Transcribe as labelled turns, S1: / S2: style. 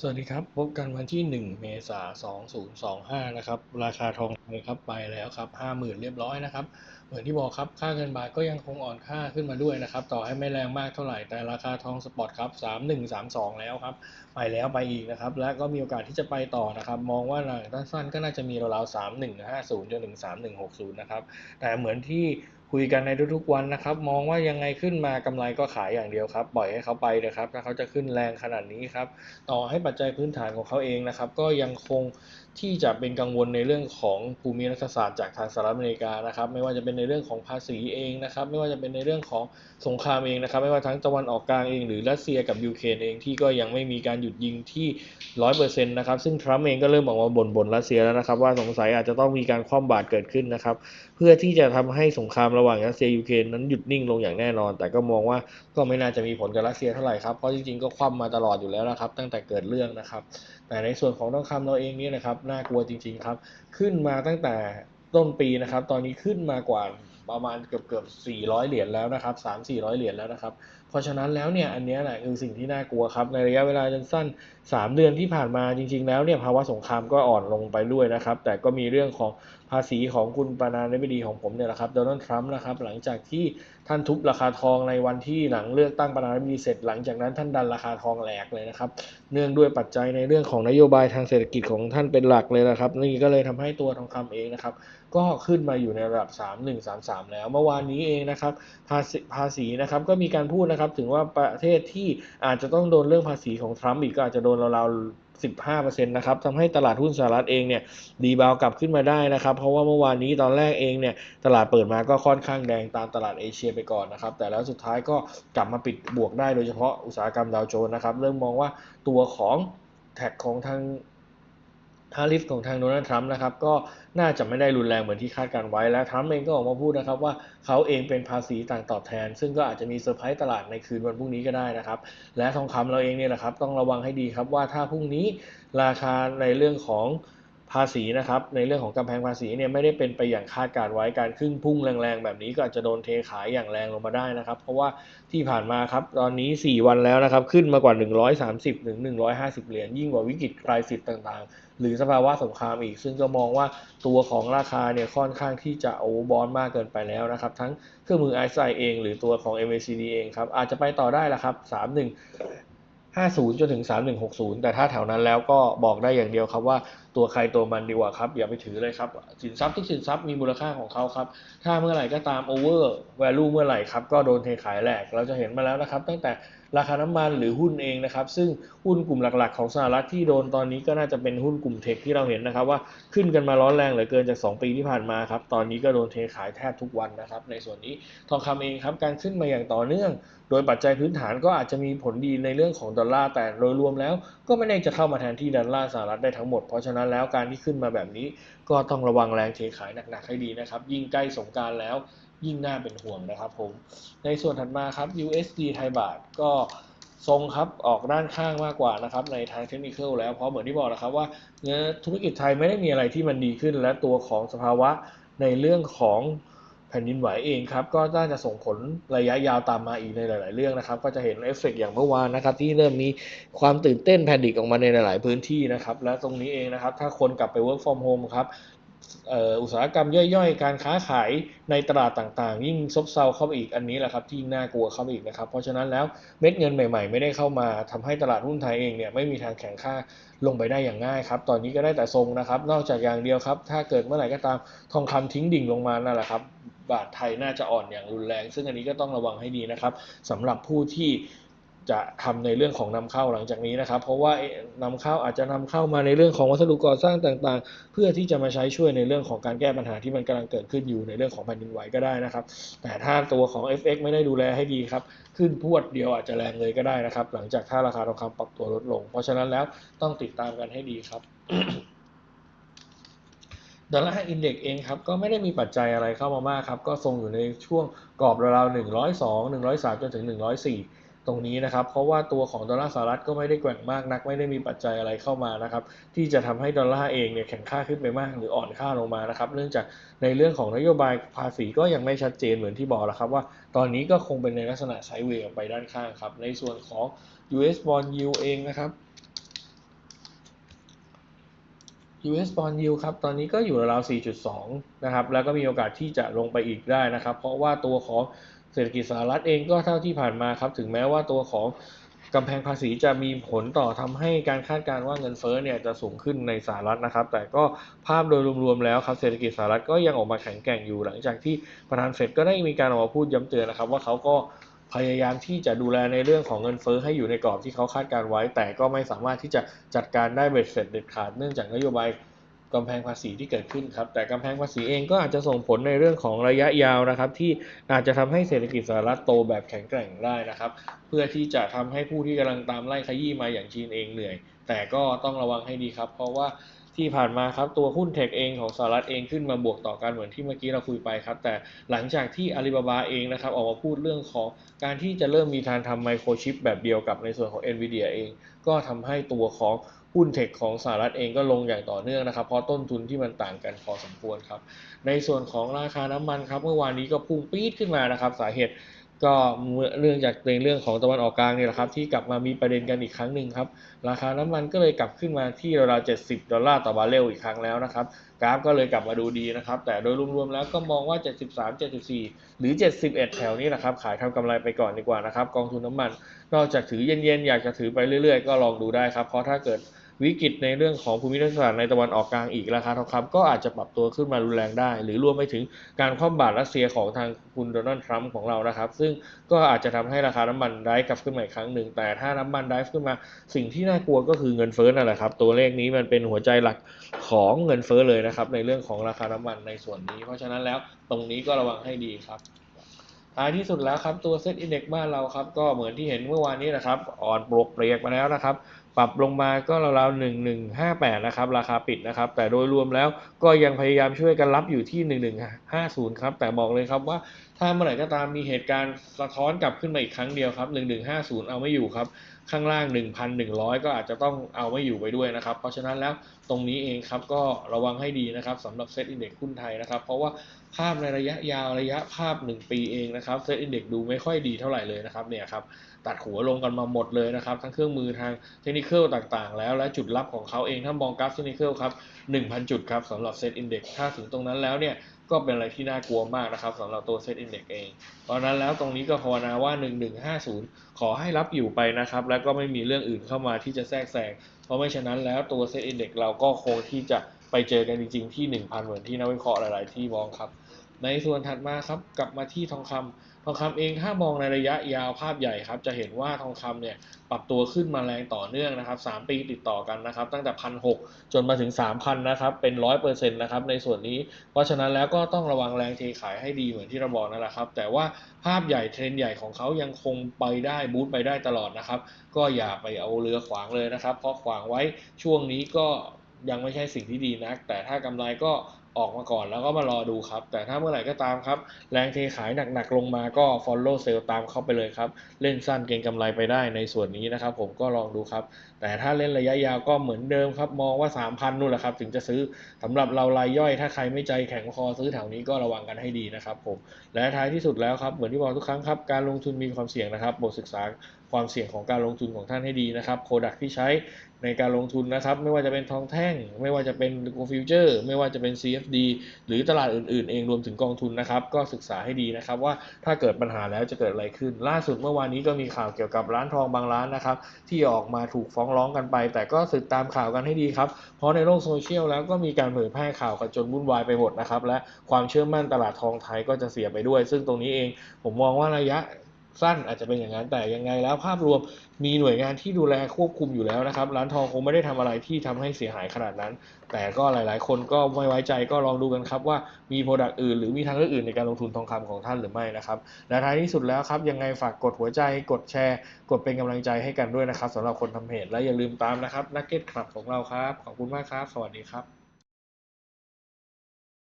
S1: สวัสดีครับ พบกันวันที่ 1 เมษายน2025 นะครับ ราคาทองไทยครับไปแล้วครับ 50,000 เรียบร้อยนะครับ เหมือนที่บอกครับ ค่าเงินบาทก็ยังคงอ่อนค่าขึ้นมาด้วยนะครับ ต่อให้ไม่แรงมากเท่าไหร่ แต่ราคาทองสปอตครับ 3132 แล้วครับ ไปแล้วไปอีกนะครับ และก็มีโอกาสที่จะไปต่อนะครับ มองว่าหลังสั้นก็น่าจะมีราวๆ3150 จนถึง 3160 นะครับ แต่เหมือนที่ คุยกันในทุกๆวันนะครับ มองว่ายังไงขึ้นมากำไรก็ขายอย่างเดียวครับ ปล่อยให้เขาไปนะครับ ถ้าเขาจะขึ้นแรงขนาดนี้ครับ ต่อให้ปัจจัยพื้นฐานของเขาเองนะครับ ก็ยังคงที่จะเป็นกังวลในเรื่องของภูมิรัฐศาสตร์จากทางสหรัฐอเมริกานะครับ ไม่ว่าจะเป็นในเรื่องของภาษีเองนะครับ ไม่ว่าจะเป็นในเรื่องของสงครามเองนะครับ ไม่ว่าทั้งตะวันออกกลางเองหรือรัสเซียกับยูเครนเองที่ก็ยังไม่มีการหยุดยิงที่ร้อยเปอร์เซ็นต์นะครับซึ่งทรัมป์เองก็เริ่มออกมาบ่นบ่นรัสเซียแล้วนะครับ ว่าสงสัยอาจจะต้องมีการคว่ำบาตรเกิดขึ้นนะครับ เพื่อที่จะทำให้สงครามระหว่างรัสเซียยูเครนนั้นหยุดนิ่งลงอย่างแน่นอน แต่ก็มองว่าก็ไม่น่าจะมีผลกับรัสเซียเท่าไหร่ครับ เพราะจริงๆก็คว่ำมาตลอดอยู่แล้วนะครับ ตั้งแต่เกิดเรื่องนะครับ แต่ในส่วนของทองคำเราเองนี่นะครับน่ากลัวจริง ๆครับ ขึ้นมาตั้งแต่ต้นปีนะครับ ตอนนี้ขึ้นมากว่าประมาณเกือบเกือบ400 เหรียญแล้วนะครับ3 400 เหรียญแล้วนะครับ เพราะฉะนั้นแล้วเนี่ยอันนี้แหละคือสิ่งที่น่ากลัวครับ ในระยะเวลาสั้น 3 เดือนที่ผ่านมาจริง ๆ แล้วเนี่ยภาวะสงครามก็อ่อนลงไปด้วยนะครับ แต่ก็มีเรื่องของภาษีของคุณประธานาธิบดีของผมเนี่ยแหละครับโดนัลด์ทรัมป์นะครับหลังจากที่ท่านทุบราคาทองในวันที่หลังเลือกตั้งประธานาธิบดีเสร็จหลังจากนั้นท่านดันราคาทองแหลกเลยนะครับเนื่องด้วยปัจจัยในเรื่องของนโยบายทางเศรษฐกิจของท่านเป็นหลักเลยนะครับนี่ก็เลยทำให้ตัวทองคำเองนะครับก็ขึ้นมาอยู่ในระดับ 3133 แล้วเมื่อวานนี้เองนะครับภาษีภาษีนะครับก็มีการพูดนะครับถึงว่าประเทศที่อาจจะต้องโดนเรื่องภาษีของทรัมป์อีกก็อาจจะโดนราวๆ 15%นะครับทำให้ตลาดหุ้นสหรัฐเองเนี่ยดีบาวกลับขึ้นมาได้นะครับ เพราะว่าเมื่อวานนี้ตอนแรกเองเนี่ยตลาดเปิดมาก็ค่อนข้างแดงตามตลาดเอเชียไปก่อนนะครับ แต่แล้วสุดท้ายก็กลับมาปิดบวกได้โดยเฉพาะอุตสาหกรรมดาวโจนส์นะครับ เริ่มมองว่าตัวของแท็กของทาง ทาริฟของทางโดนัลด์ทรัมป์นะครับก็น่าจะไม่ได้รุนแรงเหมือนที่คาดการไว้และทรัมป์เองก็ออกมาพูดนะครับว่าเขาเองเป็นภาษีต่างตอบแทน ซึ่งก็อาจจะมีเซอร์ไพรส์ตลาดในคืนวันพรุ่งนี้ก็ได้นะครับ และทองคำเราเองเนี่ยแหละครับต้องระวังให้ดีครับว่าถ้าพรุ่งนี้ราคาในเรื่องของ ภาษีนะครับในเรื่องของกำแพงภาษีเนี่ยไม่ได้เป็นไปอย่างคาดการไว้การขึ้นพุ่งแรงๆ แบบนี้ก็อาจจะโดนเทขายอย่างแรงลงมาได้นะครับ เพราะว่าที่ผ่านมาครับตอนนี้ 4 วันแล้วนะครับ ขึ้นมากว่า 130ถึง150 เหรียญยิ่งกว่าวิกฤตไครซิสต่างๆ หรือสภาวะสงครามอีก ซึ่งก็มองว่าตัวของราคาเนี่ยค่อนข้างที่จะโอเวอร์บอลมากเกินไปแล้วนะครับ ทั้งเครื่องมือ RSI เอง หรือตัวของ MACD เองครับอาจจะไปต่อได้ละครับ 31 50 จนถึง 3160 แต่ถ้าแถวนั้นแล้วก็บอกได้อย่างเดียวครับว่าตัวใครตัวมันดีกว่าครับ อย่าไปถือเลยครับ สินทรัพย์ทุกสินทรัพย์มีมูลค่าของเขาครับ ถ้าเมื่อไหร่ก็ตาม over value เมื่อไหร่ครับ ก็โดนเทขายแหลกเราจะเห็นมาแล้วนะครับ ตั้งแต่ ราคาน้ำมันหรือหุ้นเองนะครับซึ่งหุ้นกลุ่มหลักๆ ของสหรัฐที่โดนตอนนี้ก็น่าจะเป็นหุ้นกลุ่มเทคที่เราเห็นนะครับว่าขึ้นกันมาร้อนแรงเหลือเกินจาก 2 ปีที่ผ่านมาครับตอนนี้ก็โดนเทขายแทบทุกวันนะครับในส่วนนี้ทองคำเองครับการขึ้นมาอย่างต่อเนื่อง โดยปัจจัยพื้นฐานก็อาจจะมีผลดีในเรื่องของดอลลาร์แต่โดยรวมแล้ว ก็ไม่ได้จะเข้ามาแทนที่ดอลลาร์สหรัฐได้ทั้งหมดเพราะฉะนั้นแล้วการที่ขึ้นมาแบบนี้ ก็ต้องระวังแรงเทขายหนักๆให้ดีนะครับยิ่งใกล้สงการแล้ว ยิ่งน่าเป็นห่วงนะครับผม ในส่วนถัดมาครับ USD ไทยบาทก็ทรงครับออกด้านข้างมากกว่านะครับในทางเทคนิคแล้วเพราะเหมือนที่บอกนะครับว่าธุรกิจไทยไม่ได้มีอะไรที่มันดีขึ้น และตัวของสภาวะในเรื่องของแผ่นดินไหวเองครับก็น่าจะส่งผลระยะยาวตามมาอีกในหลาย ๆ เรื่องนะครับ ก็จะเห็นเอฟเฟกอย่างเมื่อวานนะครับ ที่เริ่มมีความตื่นเต้นแพนิคออกมาในหลาย ๆ พื้นที่นะครับ และตรงนี้เองนะครับ ถ้าคนกลับไป work from home ครับ อุตสาหกรรมย่อยๆ การค้าขายในตลาดต่างๆ ยิ่งซบเซาเข้าไปอีกอันนี้แหละครับที่น่ากลัวเข้าไปอีกนะครับ เพราะฉะนั้นแล้วเม็ดเงินใหม่ๆ ไม่ได้เข้ามาทำให้ตลาดหุ้นไทยเองเนี่ยไม่มีทางแข่งค่าลงไปได้อย่างง่ายครับ ตอนนี้ก็ได้แต่ทรงนะครับ นอกจากอย่างเดียวครับ ถ้าเกิดเมื่อไหร่ก็ตามทองคำทิ้งดิ่งลงมานั่นแหละครับ บาทไทยน่าจะอ่อนอย่างรุนแรง ซึ่งอันนี้ก็ต้องระวังให้ดีนะครับสำหรับผู้ที่ จะทำในเรื่องของนำเข้าหลังจากนี้นะครับ เพราะว่านำเข้าอาจจะนำเข้ามาในเรื่องของวัสดุก่อสร้างต่างๆ เพื่อที่จะมาใช้ช่วยในเรื่องของการแก้ปัญหาที่มันกำลังเกิดขึ้นอยู่ในเรื่องของแผ่นดินไหวก็ได้นะครับ แต่ถ้าตัวของ FX ไม่ได้ดูแลให้ดีครับ ขึ้นพวดเดียวอาจจะแรงเลยก็ได้นะครับ หลังจากถ้าราคาทองคำปรับตัวลดลง เพราะฉะนั้นแล้วต้องติดตามกันให้ดีครับดอลลาร์อินเด็กซ์เองครับก็ไม่ได้มีปัจจัยอะไรเข้ามามากครับ ก็ทรงอยู่ในช่วงกรอบราวๆ102 103 จนถึง 104 ตรงนี้นะครับ เพราะว่าตัวของดอลลาร์สหรัฐก็ไม่ได้แกว่งมากนัก ไม่ได้มีปัจจัยอะไรเข้ามานะครับ ที่จะทำให้ดอลลาร์เองเนี่ยแข็งค่าขึ้นไปมาก หรืออ่อนค่าลงมานะครับ เนื่องจากในเรื่องของนโยบายภาษีก็ยังไม่ชัดเจนเหมือนที่บอกแล้วครับว่าตอนนี้ก็คงเป็นในลักษณะไซด์เวย์ไปด้านข้างครับ ในส่วนของ US bond yield เองนะครับ US bond yield ครับ ตอนนี้ก็อยู่ราวๆ4.2 นะครับ แล้วก็มีโอกาสที่จะลงไปอีกได้นะครับ เพราะว่าตัวของ เศรษฐกิจสหรัฐเองก็เท่าที่ผ่านมาครับ ถึงแม้ว่าตัวของกำแพงภาษีจะมีผลต่อทำให้การคาดการณ์ว่าเงินเฟ้อเนี่ยจะสูงขึ้นในสหรัฐนะครับ แต่ก็ภาพโดยรวมๆแล้วครับเศรษฐกิจสหรัฐก็ยังออกมาแข็งแกร่งอยู่หลังจากที่ประธานเฟดก็ได้มีการออกมาพูดย้ำเตือนนะครับว่าเขาก็พยายามที่จะดูแลในเรื่องของเงินเฟ้อให้อยู่ในกรอบที่เขาคาดการไว้ แต่ก็ไม่สามารถที่จะจัดการได้เบ็ดเสร็จเด็ดขาดเนื่องจากนโยบาย กำแพงภาษีที่เกิดขึ้นครับ แต่กำแพงภาษีเองก็อาจจะส่งผลในเรื่องของระยะยาวนะครับ ที่อาจจะทำให้เศรษฐกิจสหรัฐโตแบบแข็งแกร่งได้นะครับ เพื่อที่จะทำให้ผู้ที่กำลังตามไล่ขยี้มาอย่างจีนเองเหนื่อย แต่ก็ต้องระวังให้ดีครับ เพราะว่า ที่ผ่านมาครับตัวหุ้นเทคเองของสหรัฐเองขึ้นมาบวกต่อกันเหมือนที่เมื่อกี้เราคุยไปครับแต่หลังจากที่อาลีบาบาเองนะครับออกมาพูดเรื่องของการที่จะเริ่มมีทางทำไมโครชิปแบบเดียวกับในส่วนของ NVIDIA เอง ก็ทำให้ตัวของหุ้นเทคของสหรัฐเองก็ลงอย่างต่อเนื่องนะครับเพราะต้นทุนที่มันต่างกันพอสมควรครับในส่วนของราคาน้ำมันครับเมื่อวานนี้ก็พุ่งปี๊ดขึ้นมานะครับสาเหตุ ก็เรื่องจากในเรื่องของตะวันออกกลางเนี่ยแหละครับที่กลับมามีประเด็นกันอีกครั้งหนึ่งครับราคาน้ำมันก็เลยกลับขึ้นมาที่ราวๆ70 ดอลลาร์ต่อบาร์เรลอีกครั้งแล้วนะครับกราฟก็เลยกลับมาดูดีนะครับแต่โดยรวมๆแล้วก็มองว่า 73 74 หรือ 71 แถวนี้นะครับขายทำกำไรไปก่อนดีกว่านะครับกองทุนน้ำมัน นอกจากถือเย็นๆอยากจะถือไปเรื่อยๆ ก็ลองดูได้ครับเพราะถ้าเกิด วิกฤตในเรื่องของภูมิรัฐศาสตร์ในตะวันออกกลางอีกราคาทองคำก็อาจจะปรับตัวขึ้นมารุนแรงได้ หรือรวมไปถึงการคว่ำบาตรรัสเซียของทางคุณโดนัลด์ทรัมป์ของเรานะครับ ซึ่งก็อาจจะทำให้ราคาน้ำมันได้กลับขึ้นมาอีกครั้งหนึ่ง แต่ถ้าน้ำมันได้ขึ้นมาสิ่งที่น่ากลัวก็คือเงินเฟ้อนั่นแหละครับ ตัวเลขนี้มันเป็นหัวใจหลักของเงินเฟ้อเลยนะครับ ในเรื่องของราคาน้ำมันในส่วนนี้ เพราะฉะนั้นแล้วตรงนี้ก็ระวังให้ดีครับท้ายที่สุดแล้วครับตัวเซ็ตอินเด็กซ์บ้านเราครับก็เหมือนที่เห็นเมื่อวานนี้นะครับอ่อนปลกเปรียกมาแล้วนะครับ ปรับลงมาก็ราวๆหนึ่งหนึ่งห้าแปดนะครับ ราคาปิดนะครับ แต่โดยรวมแล้วก็ยังพยายามช่วยกันรับอยู่ที่หนึ่งหนึ่งห้าศูนย์ครับ แต่บอกเลยครับว่าถ้าเมื่อไหร่ก็ตามมีเหตุการณ์สะท้อนกลับขึ้นมาอีกครั้งเดียวครับหนึ่งหนึ่งห้าศูนย์เอาไม่อยู่ครับ ข้างล่าง 1,100 ก็อาจจะต้องเอาไม่อยู่ไปด้วยนะครับ เพราะฉะนั้นแล้วตรงนี้เองครับก็ระวังให้ดีนะครับสำหรับเซ็ตอินเด็กซ์หุ้นไทยนะครับ เพราะว่าภาพในระยะยาวระยะภาพ 1 ปีเองนะครับเซ็ตอินเด็กซ์ดูไม่ค่อยดีเท่าไหร่เลยนะครับเนี่ยครับ ตัดหัวลงกันมาหมดเลยนะครับ ทั้งเครื่องมือทางเทคนิคต่างๆ แล้วและจุดรับของเขาเองถ้ามองกราฟเทคนิคครับ 1,000 จุดครับสำหรับเซ็ตอินเด็กซ์ถ้าถึงตรงนั้นแล้วเนี่ยก็เป็นอะไรที่น่ากลัวมากนะครับสำหรับตัวเซ็ตอินเด็กซ์เอง เพราะนั้นแล้วตรงนี้ก็ภาวนาว่า 1150 ขอให้รับอยู่ไปนะครับ แล้วก็ไม่มีเรื่องอื่นเข้ามาที่จะแทรกแซงเพราะไม่ฉะนั้นแล้วตัวเซ็ตอินเด็กซ์เราก็คงที่จะไปเจอกันจริงๆที่ 1,000 เหมือนที่นักวิเคราะห์หลายๆที่มองครับ ในส่วนถัดมาครับกลับมาที่ทองคำทองคำเองถ้ามองในระยะยาวภาพใหญ่ครับ จะเห็นว่าทองคำเนี่ยปรับตัวขึ้นมาแรงต่อเนื่องนะครับ3ปีติดต่อกันนะครับ ตั้งแต่พันหจนมาถึง 3,000นะครับเป็นร้อยเปอร์เซ็นต์นะครับในส่วนนี้ เพราะฉะนั้นแล้วก็ต้องระวังแรงเทขายให้ดีเหมือนที่เราบอกนั่นแหละครับ แต่ว่าภาพใหญ่เทรนใหญ่ของเขายังคงไปได้บูตไปได้ตลอดนะครับ ก็อย่าไปเอาเรือขวางเลยนะครับเพราะขวางไว้ช่วงนี้ก็ยังไม่ใช่สิ่งที่ดีนัก แต่ถ้ากำไรก็ ออกมาก่อนแล้วก็มารอดูครับ แต่ถ้าเมื่อไหร่ก็ตามครับ แรงเทขายหนักๆลงมาก็ follow sell ตามเข้าไปเลยครับ เล่นสั้นเก็งกำไรไปได้ในส่วนนี้นะครับ ผมก็ลองดูครับ แต่ถ้าเล่นระยะยาวก็เหมือนเดิมครับ มองว่า 3,000นู่นแหละครับ ถึงจะซื้อสำหรับเรารายย่อย ถ้าใครไม่ใจแข็งคอซื้อแถวนี้ก็ระวังกันให้ดีนะครับผมและท้ายที่สุดแล้วครับเหมือนที่บอกทุกครั้งครับการลงทุนมีความเสี่ยงนะครับบทศึกษาความเสี่ยงของการลงทุนของท่านให้ดีนะครับโปรดักที่ใช้ในการลงทุนนะครับ ไม่ว่าจะเป็นทองแท่ง ไม่ว่าจะเป็นโกลฟิวเจอร์ ไม่ว่าจะเป็น CFD หรือตลาดอื่นๆ เองรวมถึงกองทุนนะครับ ก็ศึกษาให้ดีนะครับว่าถ้าเกิดปัญหาแล้วจะเกิดอะไรขึ้น ล่าสุดเมื่อวานนี้ก็มีข่าวเกี่ยวกับร้านทองบางร้านนะครับที่ออกมาถูกฟ้องร้องกันไป แต่ก็ศึกตามข่าวกันให้ดีครับ เพราะในโลกโซเชียลแล้วก็มีการเผยแพร่ข่าวกันจนวุ่นวายไปหมดนะครับและความเชื่อมั่นตลาดทองไทยก็จะเสียไปด้วย ซึ่งตรงนี้เองผมมองว่าระยะ สั้นอาจจะเป็นอย่างนั้นแต่ยังไงแล้วภาพรวมมีหน่วยงานที่ดูแลควบคุมอยู่แล้วนะครับ ร้านทองคงไม่ได้ทำอะไรที่ทำให้เสียหายขนาดนั้น แต่ก็หลาย ๆ คนก็ไม่ไว้ใจก็ลองดูกันครับว่ามีโปรดักต์อื่นหรือมีทางเลือกอื่นในการลงทุนทองคำของท่านหรือไม่นะครับและท้ายที่สุดแล้วครับยังไงฝากกดหัวใจกดแชร์ กดเป็นกำลังใจให้กันด้วยนะครับสำหรับคนทำเพจและอย่าลืมตามนะครับนักเก็ตคลับของเราครับขอบคุณมากครับ สวัสดีครับ